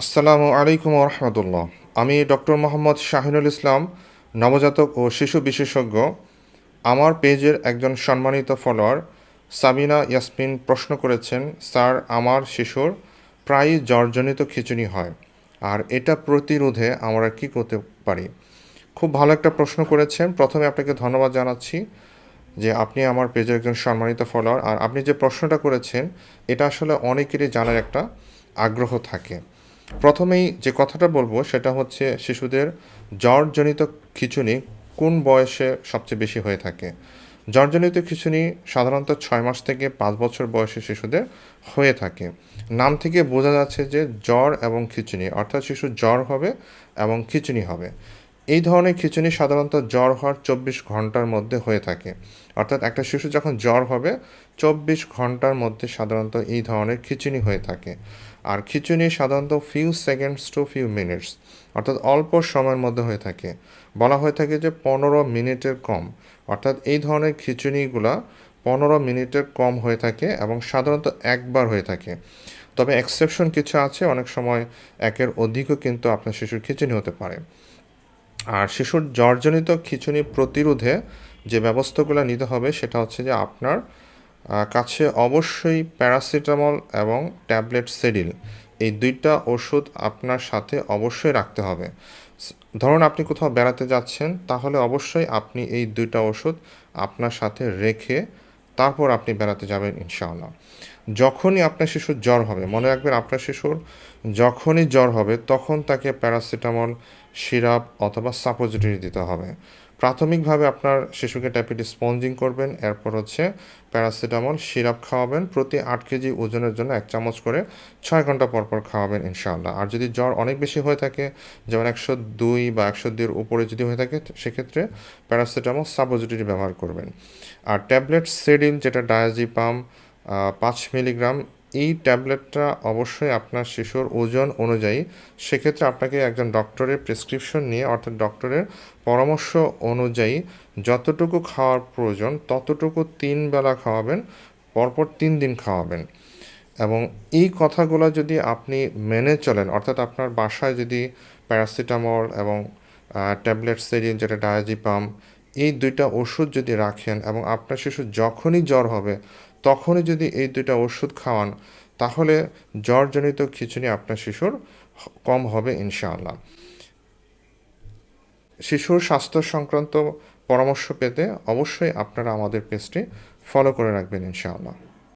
আসসালামু আলাইকুম রহমতুল্লাহ। আমি ডক্টর মোহাম্মদ শাহিনুল ইসলাম, নবজাতক ও শিশু বিশেষজ্ঞ। আমার পেজের একজন সম্মানিত ফলোয়ার সাবিনা ইয়াসমিন প্রশ্ন করেছেন, স্যার, আমার শিশুর প্রায়ই জ্বরজনিত খিচুনি হয়, আর এটা প্রতিরোধে আমরা কি করতে পারি? খুব ভালো একটা প্রশ্ন করেছেন। প্রথমে আপনাকে ধন্যবাদ জানাচ্ছি যে আপনি আমার পেজের একজন সম্মানিত ফলোয়ার। আর আপনি যে প্রশ্নটা করেছেন, এটা আসলে অনেকেরই জানার একটা আগ্রহ থাকে। প্রথমেই যে কথাটা বলব সেটা হচ্ছে শিশুদের জ্বরজনিত খিচুনি কোন বয়সে সবচেয়ে বেশি হয়ে থাকে? জ্বরজনিত খিচুনি সাধারণত ছয় মাস থেকে পাঁচ বছর বয়সে শিশুদের হয়ে থাকে। নাম থেকে বোঝা যাচ্ছে যে জ্বর এবং খিচুনি, অর্থাৎ শিশু জ্বর হবে এবং খিচুনি হবে। এই ধরনের খিচুনি সাধারণত জ্বর হওয়ার চব্বিশ ঘণ্টার মধ্যে হয়ে থাকে। অর্থাৎ একটা শিশু যখন জ্বর হবে, চব্বিশ ঘণ্টার মধ্যে সাধারণত এই ধরনের খিচুনি হয়ে থাকে। আর খিচুনি সাধারণত few seconds to few minutes অর্থাৎ অল্প সময়ের মধ্যে হয়ে থাকে। বলা হয়ে থাকে যে পনেরো মিনিটের কম। অর্থাৎ এই ধরনের খিচুনিগুলা পনেরো মিনিটের কম হয়ে থাকে এবং সাধারণত একবার হয়ে থাকে। তবে এক্সেপশন কিছু আছে, অনেক সময় একের অধিকও কিন্তু আপনার শিশুর খিচুনি হতে পারে। আর শিশুর জ্বরজনিত খিচুনি প্রতিরোধে যে ব্যবস্থাগুলো নিতে হবে সেটা হচ্ছে যে আপনার কাছে অবশ্যই প্যারাসিটামল এবং ট্যাবলেট সেডিল এই দুইটা ওষুধ আপনার সাথে অবশ্যই রাখতে হবে। ধরুন আপনি কোথাও বেড়াতে যাচ্ছেন, তাহলে অবশ্যই আপনি এই দুইটা ওষুধ আপনার সাথে রেখে তারপর আপনি বেড়াতে যাবেন ইনশাআল্লাহ। যখনই আপনার শিশুর জ্বর হবে, মনে রাখবেন আপনার শিশুর যখনই জ্বর হবে, তখন তাকে প্যারাসিটামল, সিরাপ অথবা সাপোজিটরি দিতে হবে। প্রাথমিকভাবে আপনার শিশুকে ট্যাপিটি স্পঞ্জিং করবেন, এরপর হচ্ছে প্যারাসিটামল সিরাপ খাওয়াবেন, প্রতি আট কেজি ওজনের জন্য এক চামচ করে ছয় ঘণ্টা পর পর খাওয়াবেন ইনশাআল্লাহ। আর যদি জ্বর অনেক বেশি হয়ে থাকে, যেমন একশো দুই বা একশো দুইয়ের উপরে যদি হয়ে থাকে, সেক্ষেত্রে প্যারাসিটামল সাপোজিটরি ব্যবহার করবেন। আর ট্যাবলেট সেডিল যেটা ডায়াজিপাম পাঁচ মিলিগ্রাম এই ট্যাবলেটটা অবশ্যই আপনার শিশুর ওজন অনুযায়ী, সেক্ষেত্রে আপনাকে একজন ডক্টরের প্রেসক্রিপশন নিয়ে, অর্থাৎ ডক্টরের পরামর্শ অনুযায়ী যতটুকু খাওয়ার প্রয়োজন, ততটুকু তিন বেলা খাওয়াবেন, পরপর তিন দিন খাওয়াবেন। এবং এই কথাগুলো যদি আপনি মেনে চলেন, অর্থাৎ আপনার বাসায় যদি প্যারাসিটামল এবং ট্যাবলেট সেরিন, যেটা ডায়াজিপাম, এই দুইটা ওষুধ যদি রাখেন এবং আপনার শিশু যখনই জ্বর হবে তখনই যদি এই দুইটা ওষুধ খাওয়ান, তাহলে জ্বরজনিত খিচুড়ি আপনার শিশুর কম হবে ইনশাআল্লাহ। শিশুর স্বাস্থ্য সংক্রান্ত পরামর্শ পেতে অবশ্যই আপনারা আমাদের পেজটি ফলো করে রাখবেন ইনশাআল্লাহ।